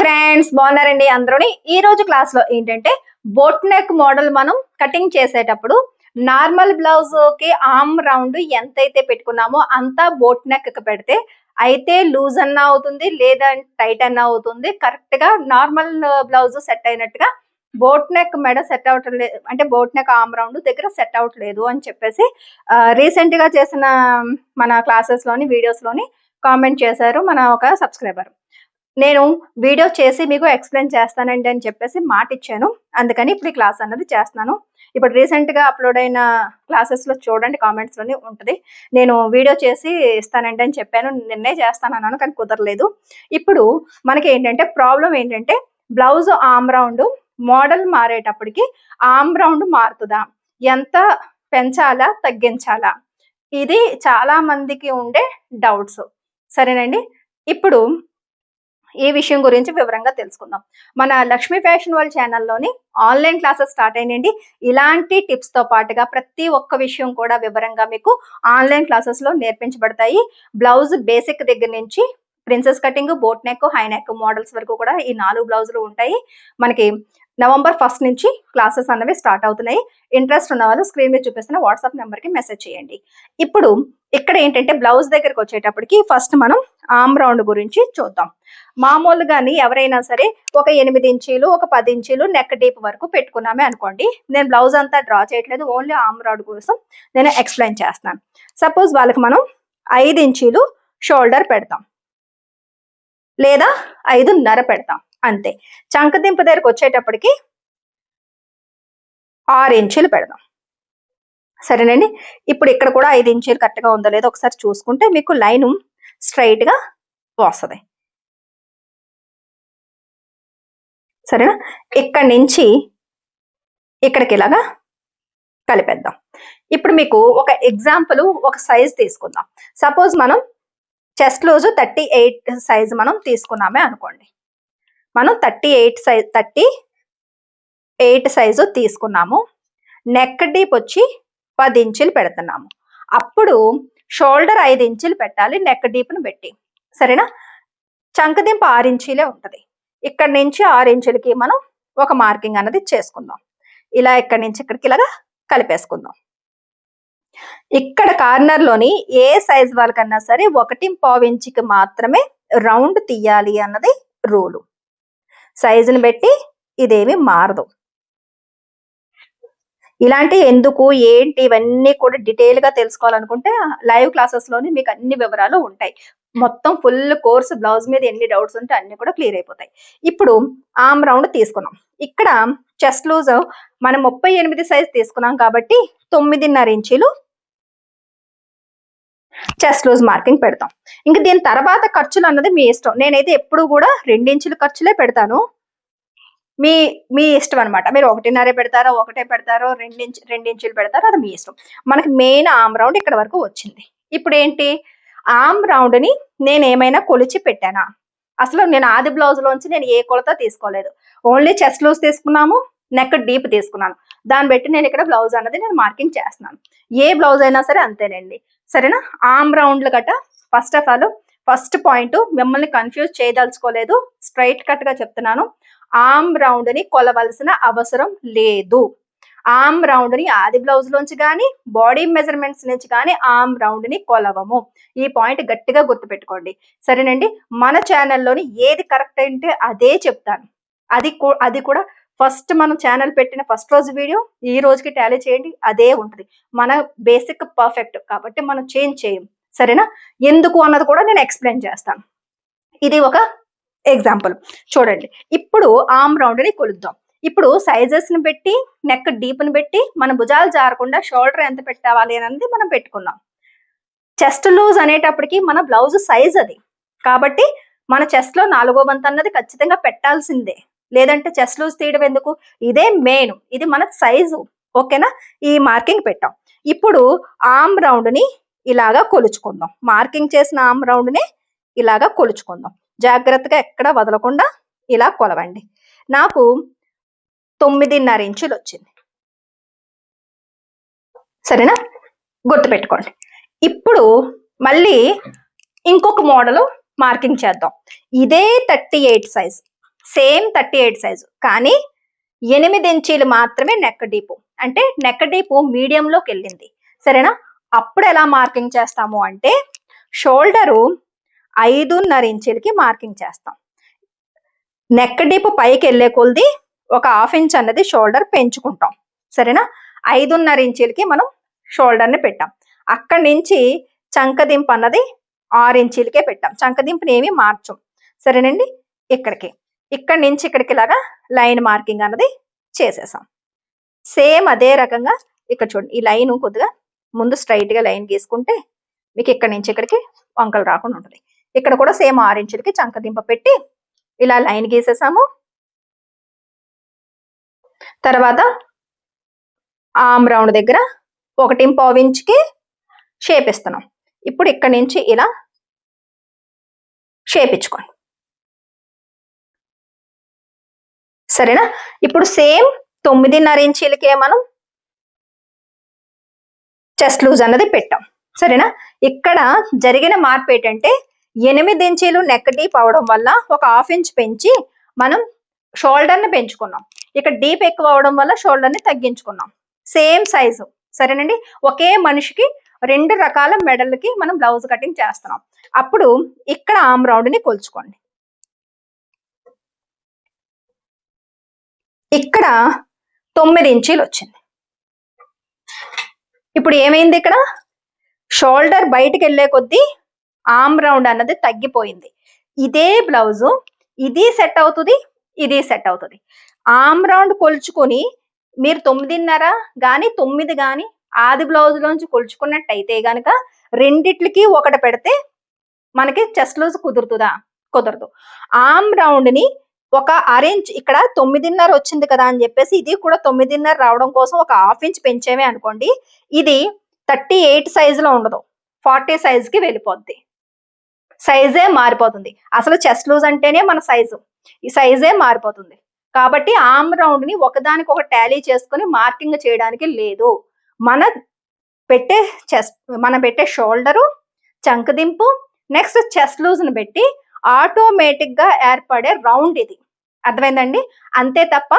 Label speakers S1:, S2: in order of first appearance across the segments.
S1: Friends బాగున్నారండి అందరూని. ఈ రోజు క్లాస్లో ఏంటంటే బోట్ నెక్ మోడల్ మనం కటింగ్ చేసేటప్పుడు నార్మల్ బ్లౌజ్కి ఆమ్ రౌండ్ ఎంతైతే పెట్టుకున్నామో అంతా బోట్ నెక్కి పెడితే అయితే లూజ్ అన్నా అవుతుంది లేదా టైట్ అన్నా అవుతుంది. కరెక్ట్గా నార్మల్ బ్లౌజ్ సెట్ అయినట్టుగా బోట్ నెక్ మెడ సెట్ అవటం లేదు అంటే బోట్ నెక్ ఆమ్ రౌండ్ దగ్గర సెట్ అవట్లేదు అని చెప్పేసి రీసెంట్గా చేసిన మన క్లాసెస్లోని వీడియోస్లోని కామెంట్ చేశారు మన ఒక సబ్స్క్రైబర్. నేను వీడియో చేసి మీకు ఎక్స్ప్లెయిన్ చేస్తానండి అని చెప్పేసి మాట ఇచ్చాను అందుకని ఇప్పుడు ఈ క్లాస్ అన్నది చేస్తున్నాను. ఇప్పుడు రీసెంట్గా అప్లోడ్ అయిన క్లాసెస్లో చూడండి కామెంట్స్ ఉంటుంది. నేను వీడియో చేసి ఇస్తానండి అని చెప్పాను. నిన్నే చేస్తాను అన్నాను కానీ కుదరలేదు. ఇప్పుడు మనకి ఏంటంటే ప్రాబ్లం ఏంటంటే బ్లౌజ్ ఆమ్ రౌండ్ మోడల్ మారేటప్పటికి ఆమ్ రౌండ్ మారుతుందా? ఎంత పెంచాలా? తగ్గించాలా? ఇది చాలా మందికి ఉండే డౌట్స్ సరేనండి? ఇప్పుడు ఈ విషయం గురించి వివరంగా తెలుసుకుందాం. మన లక్ష్మీ ఫ్యాషన్ వరల్డ్ ఛానల్లోని ఆన్లైన్ క్లాసెస్ స్టార్ట్ అయినండి ఇలాంటి టిప్స్తో పాటుగా ప్రతి ఒక్క విషయం కూడా వివరంగా మీకు ఆన్లైన్ క్లాసెస్లో నేర్పించబడతాయి. బ్లౌజ్ బేసిక్ దగ్గర నుంచి princess cutting boat neck high neck models వరకు కూడా ఈ నాలుగు బ్లౌజులు ఉంటాయి. మనకి నవంబర్ ఫస్ట్ నుంచి క్లాసెస్ అన్నవి స్టార్ట్ అవుతున్నాయి. ఇంట్రెస్ట్ ఉన్న వాళ్ళు స్క్రీన్ మీద చూపిస్తున్న వాట్సాప్ నెంబర్కి మెసేజ్ చేయండి. ఇప్పుడు ఇక్కడ ఏంటంటే బ్లౌజ్ దగ్గరకు వచ్చేటప్పటికి ఫస్ట్ మనం ఆమ్ రౌండ్ గురించి చూద్దాం. మామూలుగాని ఎవరైనా సరే ఒక ఎనిమిది ఇంచీలు ఒక పది ఇంచీలు నెక్ డీప్ వరకు పెట్టుకున్నామే అనుకోండి. నేను బ్లౌజ్ అంతా డ్రా చేయట్లేదు ఓన్లీ ఆమ్ రౌండ్ కోసం నేను ఎక్స్ప్లెయిన్ చేస్తున్నాను. సపోజ్ వాళ్ళకి మనం ఐదు ఇంచీలు షోల్డర్ పెడతాం. లేదా ఐదున్నర పెడతాం అంతే. చంకదింపు దగ్గరకు వచ్చేటప్పటికి ఆరు ఇంచులు పెడదాం. సరేనండి. ఇప్పుడు ఇక్కడ కూడా ఐదు ఇంచులు కరెక్ట్గా ఉందో లేదో ఒకసారి చూసుకుంటే మీకు లైన్ స్ట్రైట్గా వస్తుంది. సరేనా? ఇక్కడ నుంచి ఇక్కడికి ఇలాగా కలిపేద్దాం. ఇప్పుడు మీకు ఒక ఎగ్జాంపుల్ ఒక సైజ్ తీసుకుందాం. సపోజ్ మనం chest loose thirty eight size మనం తీసుకున్నామే అనుకోండి. మనం thirty eight size thirty eight size తీసుకున్నాము. నెక్ డీప్ వచ్చి పది ఇంచులు పెడుతున్నాము. అప్పుడు షోల్డర్ ఐదు ఇంచులు పెట్టాలి నెక్ డీప్ను పెట్టి. సరేనా? చంకదింపు ఆరు ఇంచీలే ఉంటుంది. ఇక్కడ నుంచి ఆరు ఇంచులకి మనం ఒక మార్కింగ్ అన్నది చేసుకుందాం. ఇలా ఇక్కడి నుంచి ఇక్కడికి ఇలాగా కలిపేసుకుందాం. ఇక్కడ కార్నర్లోని ఏ సైజ్ వాళ్ళకన్నా సరే ఒకటి పావు ఇంచుకి మాత్రమే రౌండ్ తీయాలి అన్నది రూలు సైజుని బట్టి ఇదేమి మారదు. ఇలాంటి ఎందుకు ఏంటి ఇవన్నీ కూడా డీటెయిల్గా తెలుసుకోవాలనుకుంటే లైవ్ క్లాసెస్లోని మీకు అన్ని వివరాలు ఉంటాయి. మొత్తం ఫుల్ కోర్స్ బ్లౌజ్ మీద ఎన్ని డౌట్స్ ఉంటే అన్ని కూడా క్లియర్ అయిపోతాయి. ఇప్పుడు ఆమ్ రౌండ్ తీసుకున్నాం. ఇక్కడ చెస్ట్ లూజ్ మనం ముప్పై ఎనిమిది సైజ్ తీసుకున్నాం కాబట్టి తొమ్మిదిన్నర ఇంచీలు చెస్ట్ లూజ్ మార్కింగ్ పెడతాం. ఇంకా దీని తర్వాత ఖర్చులు అన్నది మీ ఇష్టం. నేనైతే ఎప్పుడు కూడా రెండించులు ఖర్చులే పెడతాను. మీ మీ ఇష్టం అనమాట మీరు ఒకటిన్నరే పెడతారో ఒకటే పెడతారో రెండించు రెండించులు పెడతారో అది మీ ఇష్టం. మనకి మెయిన్ ఆమ్ రౌండ్ ఇక్కడ వరకు వచ్చింది. ఇప్పుడు ఏంటి ఆమ్ రౌండ్ని నేను ఏమైనా కొలిచి పెట్టానా? అసలు నేను ఆది బ్లౌజ్లోంచి నేను ఏ కొలత తీసుకోలేదు. ఓన్లీ చెస్ట్ లూజ్ తీసుకున్నాము నెక్ డీప్ తీసుకున్నాను. దాన్ని బట్టి నేను ఇక్కడ బ్లౌజ్ అన్నది నేను మార్కింగ్ చేస్తున్నాను. ఏ బ్లౌజ్ అయినా సరే అంతేనండి సరేనా? ఆమ్ రౌండ్లు గట first of all first point మిమ్మల్ని కన్ఫ్యూజ్ చేయదలుచుకోలేదు. స్ట్రైట్ కట్గా చెప్తున్నాను. ఆమ్ రౌండ్ని కొలవలసిన అవసరం లేదు. ఆమ్ రౌండ్ని ఆది బ్లౌజ్ లోంచి కానీ బాడీ మెజర్మెంట్స్ నుంచి కానీ ఆమ్ రౌండ్ని కొలవము. ఈ పాయింట్ గట్టిగా గుర్తుపెట్టుకోండి. సరేనండి? మన ఛానల్లోని ఏది కరెక్ట్ అంటే అదే చెప్తాను. అది అది కూడా ఫస్ట్ మనం ఛానల్ పెట్టిన ఫస్ట్ రోజు వీడియో ఈ రోజుకి టాలీ చేయండి అదే ఉంటుంది. మన బేసిక్ పర్ఫెక్ట్ కాబట్టి మనం చేంజ్ చేయం. సరేనా? ఎందుకు అన్నది కూడా నేను ఎక్స్ప్లెయిన్ చేస్తాను. ఇది ఒక ఎగ్జాంపుల్ చూడండి. ఇప్పుడు ఆమ్ రౌండ్ని కొలుద్దాం. ఇప్పుడు సైజెస్ని పెట్టి నెక్ డీప్ని పెట్టి మన భుజాలు జారకుండా షోల్డర్ ఎంత పెట్టావాలి అనేది మనం పెట్టుకున్నాం చెస్ట్ లూజ్ అనేటప్పటికి మన బ్లౌజ్ సైజ్ అది. కాబట్టి మన చెస్ట్లో నాలుగో వంతు అన్నది ఖచ్చితంగా పెట్టాల్సిందే. లేదంటే చెస్ట్ లూజ్ తీయడం ఎందుకు? ఇదే మెయిన్ ఇది మన సైజు ఓకేనా ఈ మార్కింగ్ పెట్టాం. ఇప్పుడు ఆమ్ రౌండ్ని ఇలాగా కొలుచుకుందాం. మార్కింగ్ చేసిన ఆమ్ రౌండ్ని ఇలాగా కొలుచుకుందాం. జాగ్రత్తగా ఎక్కడ వదలకుండా ఇలా కొలవండి. నాకు తొమ్మిదిన్నర ఇంచులు వచ్చింది. సరేనా? గుర్తుపెట్టుకోండి. ఇప్పుడు మళ్ళీ ఇంకొక మోడల్ మార్కింగ్ చేద్దాం. ఇదే thirty eight size. Same thirty eight size. కానీ ఎనిమిది ఇంచీలు మాత్రమే నెక్ డీపు. అంటే నెక్ డీపు మీడియంలోకి వెళ్ళింది. సరేనా? అప్పుడు ఎలా మార్కింగ్ చేస్తాము అంటే షోల్డరు ఐదున్నర ఇంచులకి మార్కింగ్ చేస్తాం. నెక్ డీప్ పైకి వెళ్ళే కొలిది ఒక హాఫ్ ఇంచ్ అన్నది షోల్డర్ పెంచుకుంటాం. సరేనా? ఐదున్నర ఇంచులకి మనం షోల్డర్ని పెట్టాం. అక్కడి నుంచి చంకదింపు అన్నది ఆరు ఇంచులకే పెట్టాం. చంకదింపుని ఏమి మార్చం. సరేనండి? ఇక్కడికి. ఇక్కడి నుంచి ఇక్కడికి ఇలాగా లైన్ మార్కింగ్ అన్నది చేసేసాం. సేమ్ అదే రకంగా ఇక్కడ చూడండి ఈ లైన్ కొద్దిగా ముందు స్ట్రైట్గా లైన్ గీసుకుంటే మీకు ఇక్కడి నుంచి ఇక్కడికి వంకలు రాకుండా ఉంటుంది. ఇక్కడ కూడా సేమ్ ఆరు చంకదింప పెట్టి ఇలా లైన్ గీసేసాము. తర్వాత ఆమ్ రౌండ్ దగ్గర ఒకటి పావు ఇంచుకి షేప్ ఇస్తున్నాం. ఇప్పుడు ఇక్కడ నుంచి ఇలా షేప్ ఇచ్చుకోండి. సరేనా? ఇప్పుడు సేమ్ తొమ్మిదిన్నర ఇంచీలకే మనం చెస్ట్ లూజ్ అన్నది పెట్టాం. సరేనా? ఇక్కడ జరిగిన మార్పు ఏంటంటే ఎనిమిది ఇంచీలు నెక్ డీప్ అవడం వల్ల ఒక హాఫ్ ఇంచ్ పెంచి మనం షోల్డర్ని పెంచుకున్నాం. ఇక్కడ డీప్ ఎక్కువ అవడం వల్ల షోల్డర్ని తగ్గించుకున్నాం. సేమ్ సైజు సరేనండి? ఒకే మనిషికి రెండు రకాల మెడల్కి మనం బ్లౌజ్ కటింగ్ చేస్తున్నాం. అప్పుడు ఇక్కడ ఆమ్ రౌండ్ని కొలుచుకోండి. ఇక్కడ తొమ్మిది ఇంచీలు వచ్చింది. ఇప్పుడు ఏమైంది ఇక్కడ? షోల్డర్ బయటికి వెళ్ళే కొద్దీ ఆమ్ రౌండ్ అన్నది తగ్గిపోయింది. ఇదే బ్లౌజు ఇది సెట్ అవుతుంది ఇది సెట్ అవుతుంది. ఆమ్ రౌండ్ కొలుచుకొని మీరు తొమ్మిదిన్నర కానీ తొమ్మిది కానీ ఆది బ్లౌజ్లోంచి కొలుచుకున్నట్టయితే గనక రెండిట్లకి ఒకటి పెడితే మనకి చెస్ట్ లూజ్ కుదురుతుందా? కుదరదు. ఆమ్ రౌండ్ని ఒక అరేంజ్ ఇక్కడ తొమ్మిదిన్నర వచ్చింది కదా అని చెప్పేసి ఇది కూడా తొమ్మిదిన్నర రావడం కోసం ఒక హాఫ్ ఇంచ్ పెంచేమే అనుకోండి ఇది థర్టీ ఎయిట్ సైజులో ఉండదు. ఫార్టీ సైజ్కి వెళ్ళిపోద్ది. సైజే మారిపోతుంది. అసలు చెస్ట్ లూజ్ అంటేనే మన సైజు ఈ సైజే మారిపోతుంది. కాబట్టి ఆమ్ రౌండ్ని ఒకదానికి ఒక టాలీ చేసుకుని మార్కింగ్ చేయడానికి లేదు. మన పెట్టే చెస్ట్ మన పెట్టే షోల్డరు చంకదింపు నెక్స్ట్ చెస్ట్ లూజ్ని పెట్టి ఆటోమేటిక్గా ఏర్పడే రౌండ్ ఇది. అర్థమైందండి? అంతే తప్ప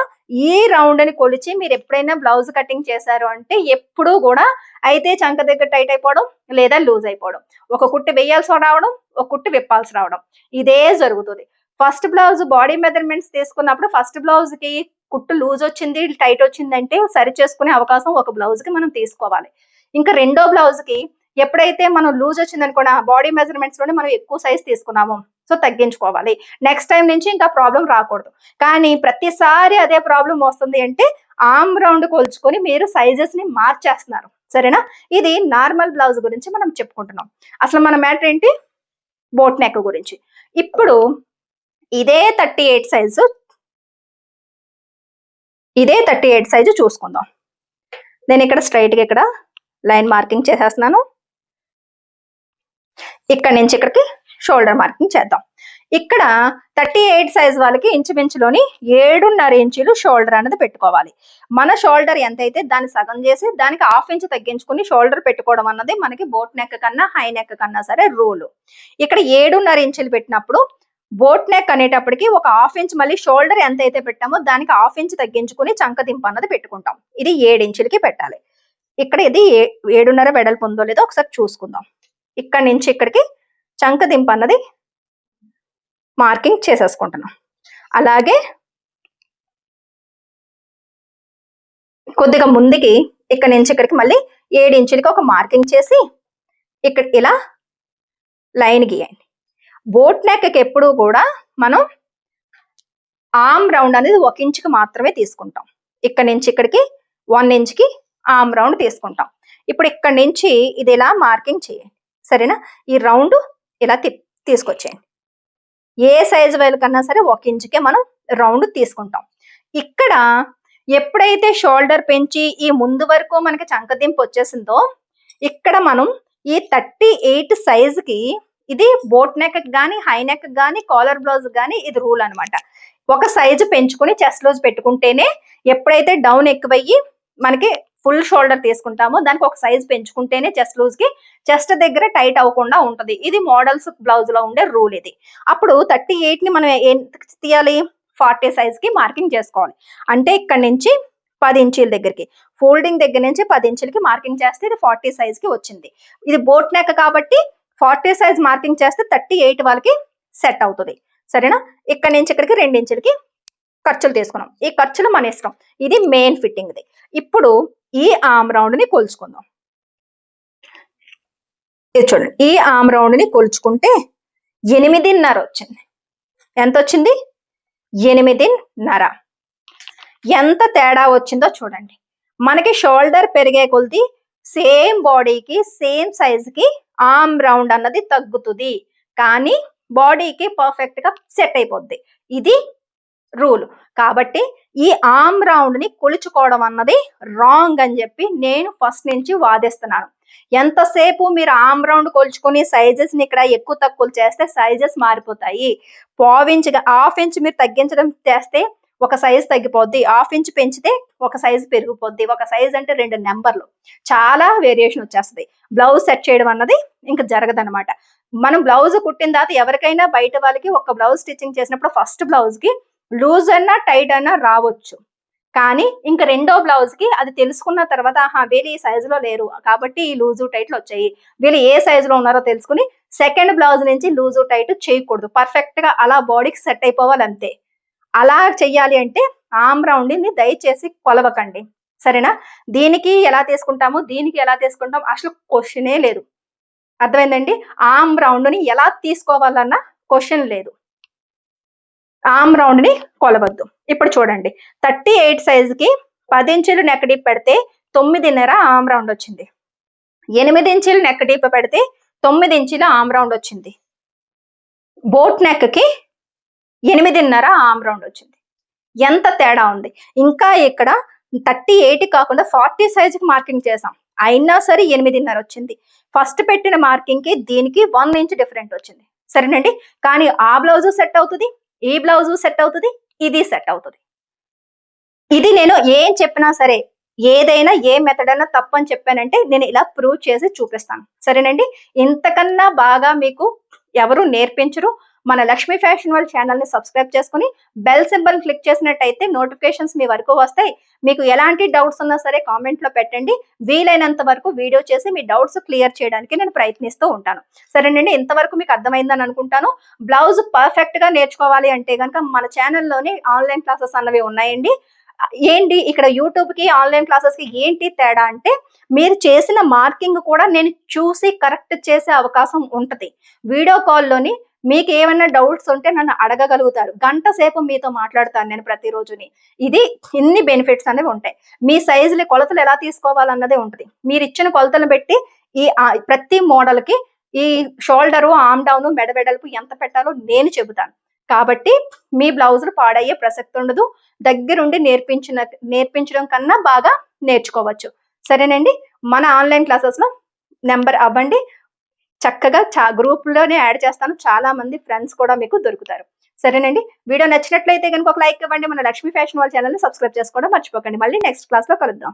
S1: ఈ రౌండ్ని కొలిచి మీరు ఎప్పుడైనా బ్లౌజ్ కటింగ్ చేశారు అంటే ఎప్పుడూ కూడా అయితే చంక దగ్గర టైట్ అయిపోవడం లేదా లూజ్ అయిపోవడం. ఒక కుట్టి వేయాల్సి రావడం ఒక కుట్టు విప్పాల్సి రావడం. ఇదే జరుగుతుంది. ఫస్ట్ బ్లౌజ్ బాడీ మెజర్మెంట్స్ తీసుకున్నప్పుడు ఫస్ట్ బ్లౌజ్కి కుట్టు లూజ్ వచ్చింది టైట్ వచ్చింది అంటే సరి చేసుకునే అవకాశం ఒక బ్లౌజ్కి మనం తీసుకోవాలి. ఇంకా రెండో బ్లౌజ్కి ఎప్పుడైతే మనం లూజ్ వచ్చింది బాడీ మెజర్మెంట్స్లోనే మనం ఎక్కువ సైజ్ తీసుకున్నాము. సో తగ్గించుకోవాలి. నెక్స్ట్ టైం నుంచి ఇంకా ప్రాబ్లం రాకూడదు. కానీ ప్రతిసారి అదే ప్రాబ్లం వస్తుంది అంటే ఆమ్ రౌండ్ కొలుచుకొని మీరు సైజెస్ని మార్చేస్తున్నారు. సరేనా? ఇది నార్మల్ బ్లౌజ్ గురించి మనం చెప్పుకుంటున్నాం. అసలు మన మ్యాటర్ ఏంటి? బోట్ నెక్ గురించి. ఇప్పుడు ఇదే థర్టీ ఎయిట్ సైజు ఇదే థర్టీ ఎయిట్ సైజు చూసుకుందాం. నేను ఇక్కడ స్ట్రైట్గా ఇక్కడ లైన్ మార్కింగ్ చేసేస్తున్నాను. ఇక్కడ నుంచి ఇక్కడికి షోల్డర్ మార్కింగ్ చేద్దాం. ఇక్కడ థర్టీ ఎయిట్ సైజ్ వాళ్ళకి ఇంచుమించులోని ఏడున్నర ఇంచులు షోల్డర్ అనేది పెట్టుకోవాలి. మన షోల్డర్ ఎంత అయితే దాన్ని సగం చేసి దానికి హాఫ్ ఇంచ్ తగ్గించుకుని షోల్డర్ పెట్టుకోవడం అన్నది మనకి బోట్ నెక్ కన్నా హై నెక్ కన్నా సరే రూల్ ఇక్కడ ఏడున్నర ఇంచులు పెట్టినప్పుడు బోట్ నెక్ అనేటప్పటికి ఒక హాఫ్ ఇంచ్ మళ్ళీ షోల్డర్ ఎంత అయితే పెట్టామో దానికి హాఫ్ ఇంచ్ తగ్గించుకుని చంకదింపు అన్నది పెట్టుకుంటాం. ఇది ఏడు ఇంచులకి పెట్టాలి. ఇక్కడ ఇది ఏ- ఏడున్నర వెడల్పు ఉందో లేదో ఒకసారి చూసుకుందాం. ఇక్కడ నుంచి ఇక్కడికి చంకదింపు అన్నది మార్కింగ్ చేసేసుకుంటున్నాం. అలాగే కొద్దిగా ముందుకి ఇక్కడ నుంచి ఇక్కడికి మళ్ళీ ఏడు ఇంచులకి ఒక మార్కింగ్ చేసి ఇక్కడ ఇలా లైన్ గీయండి. బోట్ నెక్కి ఎప్పుడు కూడా మనం ఆమ్ రౌండ్ అనేది ఒక ఇంచుకి మాత్రమే తీసుకుంటాం. ఇక్కడ నుంచి ఇక్కడికి వన్ ఇంచ్కి ఆమ్ రౌండ్ తీసుకుంటాం. ఇప్పుడు ఇక్కడ నుంచి ఇది ఇలా మార్కింగ్ చేయండి. సరేనా? ఈ రౌండ్ ఇలా తీసుకొచ్చేయండి. ఏ సైజు కన్నా సరే ఒక ఇంచుకే మనం రౌండ్ తీసుకుంటాం. ఇక్కడ ఎప్పుడైతే షోల్డర్ పెంచి ఈ ముందు వరకు మనకి చంకదింపు వచ్చేసిందో ఇక్కడ మనం ఈ థర్టీ ఎయిట్కి ఇది బోట్ నెక్ కానీ హై నెక్ కానీ కాలర్ బ్లౌజ్ కానీ ఇది రూల్ అన్నమాట. ఒక సైజు పెంచుకుని చెస్ట్ లూజ్ పెట్టుకుంటేనే ఎప్పుడైతే డౌన్ ఎక్కువయ్యి మనకి ఫుల్ షోల్డర్ తీసుకుంటామో. దానికి ఒక సైజ్ పెంచుకుంటేనే చెస్ట్ లూజ్కి చెస్ట్ దగ్గర టైట్ అవ్వకుండా ఉంటుంది. ఇది మోడల్స్ బ్లౌజ్లో ఉండే రూల్ ఇది. అప్పుడు థర్టీ ఎయిట్ని మనం ఏం తీయాలి? ఫార్టీ సైజ్కి మార్కింగ్ చేసుకోవాలి. అంటే ఇక్కడ నుంచి పది ఇంచీల దగ్గరికి ఫోల్డింగ్ దగ్గర నుంచి పది ఇంచులకి మార్కింగ్ చేస్తే ఇది ఫార్టీ సైజ్కి వచ్చింది. ఇది బోట్ నెక్ కాబట్టి ఫార్టీ సైజ్ మార్కింగ్ చేస్తే థర్టీ ఎయిట్ వాళ్ళకి సెట్ అవుతుంది. సరేనా? ఇక్కడ నుంచి ఇక్కడికి రెండు ఇంచులకి ఖర్చులు తీసుకున్నాం. ఈ ఖర్చులు మన ఇష్టం. ఇది మెయిన్ ఫిట్టింగ్ది. ఇప్పుడు ఈ ఆమ్ రౌండ్ని కొలుచుకుందాం. ఇది చూడండి. ఈ ఆమ్ రౌండ్ని కొలుచుకుంటే ఎనిమిదిన్నర వచ్చింది. ఎంత వచ్చింది? ఎనిమిదిన్నర. ఎంత తేడా వచ్చిందో చూడండి. మనకి షోల్డర్ పెరిగే కొలిది సేమ్ బాడీకి సేమ్ సైజుకి ఆమ్ రౌండ్ అన్నది తగ్గుతుంది. కానీ బాడీకి పర్ఫెక్ట్గా సెట్ అయిపోద్ది. ఇది రూల్. కాబట్టి ఈ ఆమ్ రౌండ్ని కొలుచుకోవడం అన్నది రాంగ్ అని చెప్పి నేను ఫస్ట్ నుంచి వాదిస్తున్నాను. ఎంతసేపు మీరు ఆమ్ రౌండ్ కొలుచుకొని సైజెస్ని ఇక్కడ ఎక్కువ తక్కువలు చేస్తే సైజెస్ మారిపోతాయి. పావించ్ హాఫ్ ఇంచ్ మీరు తగ్గించడం చేస్తే ఒక సైజ్ తగ్గిపోద్ది. హాఫ్ ఇంచ్ పెంచితే ఒక సైజ్ పెరిగిపోద్ది. ఒక సైజ్ అంటే రెండు నెంబర్లు. చాలా వేరియేషన్ వచ్చేస్తుంది. బ్లౌజ్ సెట్ చేయడం అన్నది ఇంకా జరగదన్నమాట. మనం బ్లౌజ్ కుట్టిన తర్వాత ఎవరికైనా బయట వాళ్ళకి ఒక బ్లౌజ్ స్టిచ్చింగ్ చేసినప్పుడు ఫస్ట్ బ్లౌజ్కి లూజ్ అన్నా టైట్ అన్నా రావచ్చు. కానీ ఇంకా రెండో బ్లౌజ్కి అది తెలుసుకున్న తర్వాత ఆహా వీళ్ళు ఈ సైజ్లో లేరు. కాబట్టి ఈ లూజు టైట్లు వచ్చాయి. వీళ్ళు ఏ size లో ఉన్నారో తెలుసుకుని సెకండ్ బ్లౌజ్ నుంచి లూజు టైట్ చేయకూడదు. పర్ఫెక్ట్గా అలా బాడీకి సెట్ అయిపోవాలి అంతే అలా చెయ్యాలి అంటే ఆమ్ రౌండ్ని దయచేసి కొలవకండి. సరేనా? దీనికి ఎలా తీసుకుంటాము? దీనికి ఎలా తీసుకుంటాం అసలు క్వశ్చనే లేదు. అర్థమైందండి? ఆమ్ రౌండ్ని ఎలా తీసుకోవాలన్న క్వశ్చన్ లేదు. ఆమ్ రౌండ్ని కొలవద్దు. ఇప్పుడు చూడండి. థర్టీ ఎయిట్ సైజ్కి పది ఇంచులు నెక్ డీప్ పెడితే తొమ్మిదిన్నర ఆమ్ రౌండ్ వచ్చింది. ఎనిమిది ఇంచులు నెక్ డీప్ పెడితే తొమ్మిది ఇంచుల ఆమ్ రౌండ్ వచ్చింది. బోట్ నెక్కి ఎనిమిదిన్నర ఆమ్ రౌండ్ వచ్చింది. ఎంత తేడా ఉంది. ఇంకా ఇక్కడ థర్టీ ఎయిట్ కాకుండా ఫార్టీ సైజ్కి మార్కింగ్ చేసాం అయినా సరే ఎనిమిదిన్నర వచ్చింది. ఫస్ట్ పెట్టిన మార్కింగ్కి దీనికి వన్ ఇంచ్ డిఫరెంట్ వచ్చింది. సరేనండి? కానీ ఆ బ్లౌజ్ సెట్ అవుతుంది? ఈ బ్లౌజు సెట్ అవుతుంది? ఇది సెట్ అవుతుంది. ఇది నేను ఏం చెప్పినా సరే ఏదైనా ఏ మెథడ్ అయినా తప్పని చెప్పానంటే నేను ఇలా ప్రూవ్ చేసి చూపిస్తాను. సరేనండి? ఇంతకన్నా బాగా మీకు ఎవరు నేర్పించరు మన లక్ష్మీ ఫ్యాషన్ వాళ్ళ ఛానల్ని సబ్స్క్రైబ్ చేసుకుని బెల్ సింబల్ క్లిక్ చేసినట్టయితే నోటిఫికేషన్స్ మీ వరకు వస్తాయి. మీకు ఎలాంటి డౌట్స్ ఉన్నా సరే కామెంట్లో పెట్టండి. వీలైనంత వరకు వీడియో చేసి మీ డౌట్స్ క్లియర్ చేయడానికి నేను ప్రయత్నిస్తూ ఉంటాను. సరేనండి ఇంతవరకు మీకు అర్థమైందని అనుకుంటాను. బ్లౌజ్ పర్ఫెక్ట్గా నేర్చుకోవాలి అంటే కనుక మన ఛానల్లోనే ఆన్లైన్ క్లాసెస్ అన్నవి ఉన్నాయండి. ఏంటి? ఇక్కడ యూట్యూబ్కి ఆన్లైన్ క్లాసెస్కి ఏంటి తేడా అంటే మీరు చేసిన మార్కింగ్ కూడా నేను చూసి కరెక్ట్ చేసే అవకాశం ఉంటుంది. వీడియో కాల్లోని మీకు ఏమైనా డౌట్స్ ఉంటే నన్ను అడగగలుగుతారు. గంట సేపు మీతో మాట్లాడతాను నేను ప్రతిరోజుని. ఇది ఇన్ని బెనిఫిట్స్ అనేవి ఉంటాయి. మీ సైజులు కొలతలు ఎలా తీసుకోవాలన్నదే ఉంటుంది. మీరు ఇచ్చిన కొలతలు పెట్టి ఈ ప్రతి మోడల్కి ఈ షోల్డరు ఆమ్ డౌన్ మెడ వెడల్పు ఎంత పెట్టాలో నేను చెబుతాను. కాబట్టి మీ బ్లౌజులు పాడయ్యే ప్రసక్తి ఉండదు. దగ్గరుండి నేర్పించిన నేర్పించడం కన్నా బాగా నేర్చుకోవచ్చు. సరేనండి? మన ఆన్లైన్ క్లాసెస్లో నెంబర్ అవ్వండి. చక్కగా చా గ్రూప్లోనే యాడ్ చేస్తాను. చాలా మంది ఫ్రెండ్స్ కూడా మీకు దొరుకుతారు. సరేనండి? వీడియో నచ్చినట్లయితే కనుక ఒక లైక్ ఇవ్వండి. మన లక్ష్మీ ఫ్యాషన్ వాళ్ళ ఛానల్ సబ్స్క్రైబ్ చేసుకోవడం మర్చిపోకండి. మళ్ళీ నెక్స్ట్ క్లాస్లో కలుద్దాం.